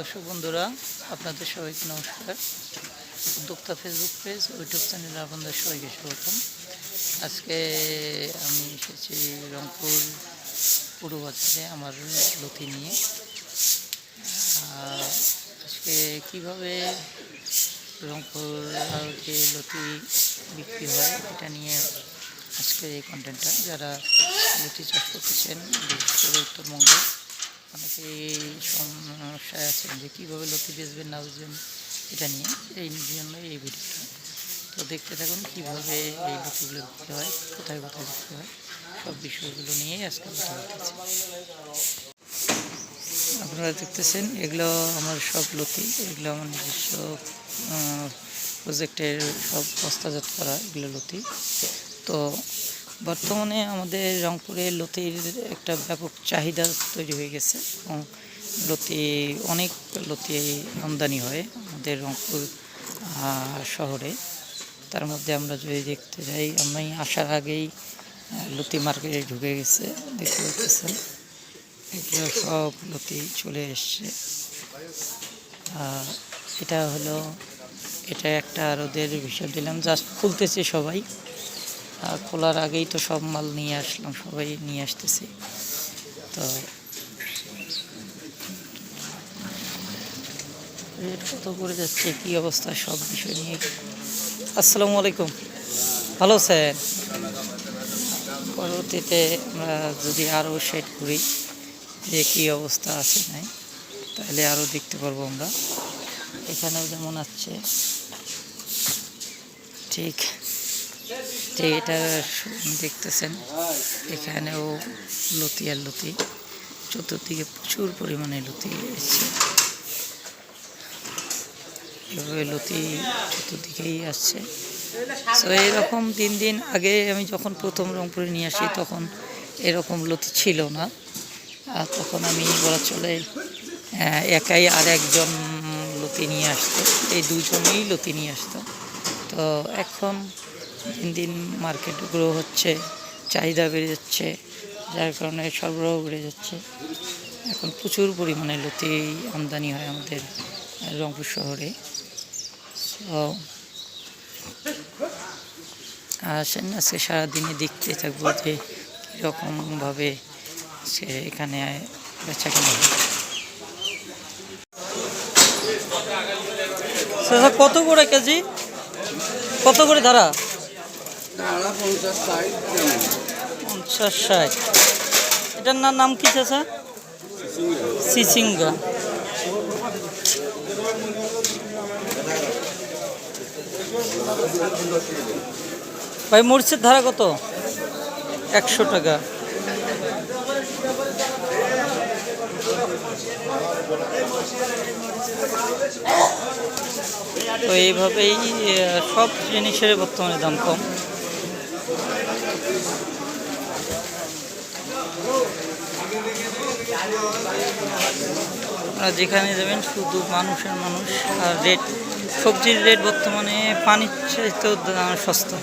দর্শক বন্ধুরা, আপনাদের সবাইকে নমস্কার। উদ্যোক্তা ফেসবুক পেজ ইউটিউব চ্যানেলে আপনাদের সবাইকে স্বাগতম। আজকে আমি এসেছি রংপুর পূর্ব বাজারে আমার লতি নিয়ে। আজকে কীভাবে রংপুর যে লতি বিক্রি হয়, এটা নিয়ে আজকের এই কন্টেন্টটা যারা লতি চাষ করতেছেন, বিশেষ করে উত্তরবঙ্গে অনেকেই সমস্যায় আছেন যে কীভাবে লতি বেচবেন না বেচবেন, এটা নিয়ে। এই জন্য এই ভিডিওটা। তো দেখতে থাকুন কীভাবে এই লতিগুলো বিক্রি হয়, কোথায় কোথায় বিক্রি হয়, সব বিষয়গুলো নিয়েই আজকে কথা বলতেছি। আপনারা দেখতেছেন, এগুলো আমার সব লতি এগুলো আমার নিজস্ব প্রজেক্টের সব বস্তাজাত করা এগুলো লতি তো বর্তমানে আমাদের রংপুরে লতির একটা ব্যাপক চাহিদা তৈরি হয়ে গেছে এবং লতি, অনেক লতি আমদানি হয় আমাদের রংপুর শহরে। তার মধ্যে আমরা যদি দেখতে যাই, আমি আসার আগেই লতি মার্কেটে ঢুকে গেছে, দেখতে পাচ্ছেন। এগুলো সব লতি চলে এসছে। এটা হলো, এটা একটা আর ওদের বিষয়, দিলাম, জাস্ট খুলতেছে সবাই। খোলার আগেই তো সব মাল নিয়ে আসলাম, সবাই নিয়ে আসতেছি। তো রেট কত করে যাচ্ছে, কি অবস্থা, সব বিষয় নিয়ে। আসসালামু আলাইকুম। ভালো স্যার পরবর্তীতে আমরা যদি আরও সেট করি, যে কী অবস্থা আছে নাই, তাহলে আরও দেখতে পারব আমরা। এখানেও যেমন আছে, ঠিক যে এটা দেখতেছেন, এখানেও লতি আর লতি। চতুর্দিকে প্রচুর পরিমাণে লতি এসছে। এভাবে লতি চতুর্দিকেই আসছে। তো এরকম দিন দিন আগে আমি যখন প্রথম রংপুরে নিয়ে আসি, তখন এরকম লতি ছিল না। আর তখন আমি বলা চলে একাই আর একজন লতি নিয়ে আসতো। এই দুজনেই লতি নিয়ে আসতো। তো এখন দিন দিন মার্কেট গ্রো হচ্ছে, চাহিদা বেড়ে যাচ্ছে, যার কারণে সরবরাহ বেড়ে যাচ্ছে। এখন প্রচুর পরিমাণে লতি আমদানি হয় আমাদের রংপুর শহরে। আসেন, আজকে সারাদিনে দেখতে থাকব যে কীরকমভাবে সে এখানে বেচা কেনা কত করে কেজি? কত করে ধারা? পঞ্চাশ ষাট এটার নাম কি স্যার সিসিঙ্গা। ভাই, মরিচের ধারা কত? একশো টাকা। তো এইভাবেই সব জিনিসের বর্তমানে দাম কম। আর যেখানে যাবেন শুধু মানুষের মানুষ। আর রেট সবজির রেট বর্তমানে পানির চাইতেও সস্তা।